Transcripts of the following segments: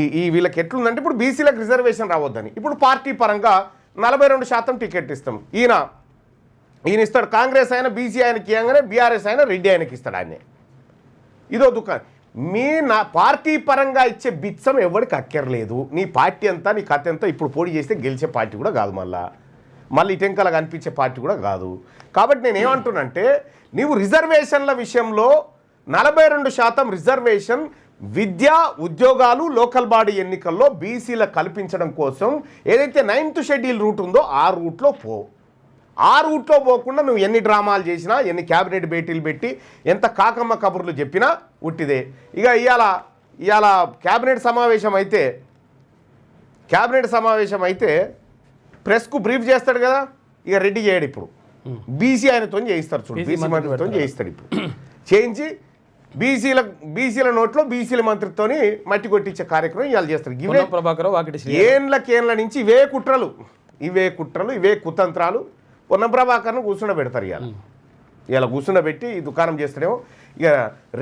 ఈ ఈ వీళ్ళకి ఎట్లుందంటే ఇప్పుడు బీసీలకు రిజర్వేషన్ రావద్దని. ఇప్పుడు పార్టీ పరంగా నలభై రెండు శాతం టికెట్ ఇస్తాం. ఈయన ఈయన ఇస్తాడు కాంగ్రెస్ అయినా బీసీ ఆయనకి ఇవ్వగానే బీఆర్ఎస్ అయినా రెడ్డి ఆయనకి ఇస్తాడు ఆయనే. ఇదో దుకాణం మీ నా పార్టీ పరంగా ఇచ్చే బిచ్చం ఎవరికి అక్కర్లేదు. నీ పార్టీ అంతా నీ కథ అంతా ఇప్పుడు పోటీ చేస్తే గెలిచే పార్టీ కూడా కాదు మళ్ళా. మళ్ళీ ఇటెంకల కనిపించే పార్టీ కూడా కాదు. కాబట్టి నేను ఏమంటున్నంటే నీవు రిజర్వేషన్ల విషయంలో నలభై రెండు శాతం రిజర్వేషన్ విద్యా ఉద్యోగాలు లోకల్ బాడీ ఎన్నికల్లో బీసీలకు కల్పించడం కోసం ఏదైతే నైన్త్ షెడ్యూల్ రూట్ ఉందో ఆ రూట్లో పో. ఆ రూట్లో పోకుండా నువ్వు ఎన్ని డ్రామాలు చేసినా ఎన్ని క్యాబినెట్ భేటీలు పెట్టి ఎంత కాకమ్మ కబుర్లు చెప్పినా ఉట్టిదే. ఇక ఇవాళ ఇవాళ క్యాబినెట్ సమావేశం అయితే క్యాబినెట్ సమావేశం అయితే ప్రెస్కు బ్రీఫ్ చేస్తాడు కదా? ఇక రెడ్డి చేయడు ఇప్పుడు. బీసీ ఆయనతో చేయిస్తారు చూడు బీసీ మంత్రి మంత్రితో. చేయిస్తాడు ఇప్పుడు. చేయించి బీసీల బీసీల నోట్లో బీసీల మంత్రితోని మట్టి కొట్టించే కార్యక్రమం ఇవాళ చేస్తారు. ఇవే ప్రభాకర్ శ్రీ ఏండ్లకేండ్ల నుంచి ఇవే కుట్రలు ఇవే కుట్రలు ఇవే కుతంత్రాలు పొన్నం ప్రభాకర్ను కూర్చుండ పెడతారు ఇవాళ ఇలా కూర్చుండబెట్టి ఈ దుకాణం చేస్తాడేమో. ఇక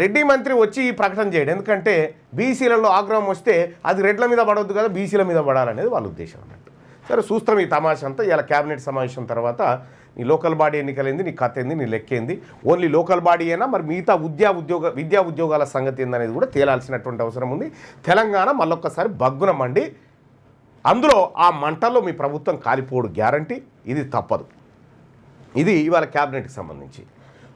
రెడ్డి మంత్రి వచ్చి ఈ ప్రకటన చేయడు. ఎందుకంటే బీసీలలో ఆగ్రహం వస్తే అది రెడ్ల మీద పడవద్దు కదా బీసీల మీద పడాలనేది వాళ్ళ ఉద్దేశం అన్నట్టు. సరే చూస్తాం ఈ తమాషా అంతా. ఇలా క్యాబినెట్ సమావేశం తర్వాత నీ లోకల్ బాడీ ఎన్నికలైంది నీ కథ ఏంది నీ లెక్కేంది ఓన్లీ లోకల్ బాడీ అయినా మరి మిగతా ఉద్యా ఉద్యోగ విద్యా ఉద్యోగాల సంగతి ఏందనేది కూడా తేలాల్సినటువంటి అవసరం ఉంది. తెలంగాణ మళ్ళొక్కసారి బగ్గున మండి అందులో ఆ మంటల్లో మీ ప్రభుత్వం కాలిపోడు గ్యారంటీ. ఇది తప్పదు. ఇది ఇవాళ క్యాబినెట్కి సంబంధించి.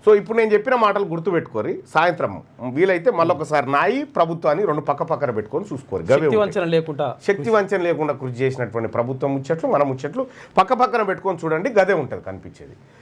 సో ఇప్పుడు నేను చెప్పిన మాటలు గుర్తుపెట్టుకోరి. సాయంత్రం వీలైతే మళ్ళొకసారి నాయి ప్రభుత్వాన్ని రెండు పక్క పక్కన పెట్టుకొని చూసుకోరు. శక్తి. వంచన లేకుండా శక్తి వంచన లేకుండా కృషి చేసినటువంటి ప్రభుత్వం ముచ్చట్లు మన ముచ్చట్లు పక్క పక్కన పెట్టుకొని చూడండి గదే ఉంటుంది కనిపించేది.